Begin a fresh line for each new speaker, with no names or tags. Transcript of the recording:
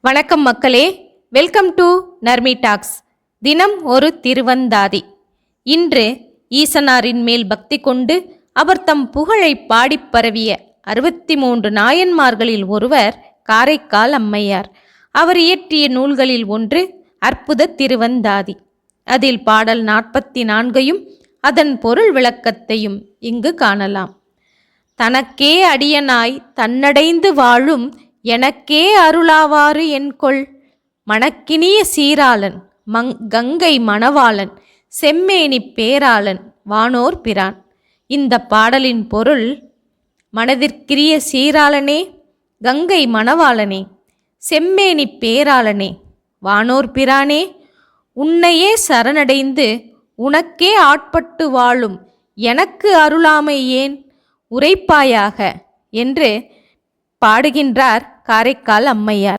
வணக்கம் மக்களே. Welcome to Narmi tax தினம் ஒரு திருவந்தாதி. இன்று ஈசனாரின் மேல் பக்தி கொண்டு அவர் தம் புகழை பாடிப் பரவிய அறுபத்தி மூன்று நாயன்மார்களில் ஒருவர் காரைக்கால் அம்மையார். அவர் இயற்றிய நூல்களில் ஒன்று அற்புத திருவந்தாதி. அதில் பாடல் நாற்பத்தி நான்கையும் அதன் பொருள் விளக்கத்தையும் இங்கு காணலாம். தனக்கே அடியனாய் தன்னடைந்து வாழும் எனக்கே அருளாவாறு என்கொள். மணக்கினிய சீராளன் மங் கங்கை மணவாளன் செம்மேனி பேராளன் வானோர் பிரான். இந்த பாடலின் பொருள் மனதிற்கிரிய சீராளனே கங்கை மணவாளனே செம்மேனி பேராளனே வானோர் பிரானே. உன்னையே சரணடைந்து உனக்கே ஆட்பட்டு வாழும் எனக்கு அருளாமை ஏன்? உரைப்பாயாக என்று பாடுகின்றார் காரைக்கால் அம்மையார்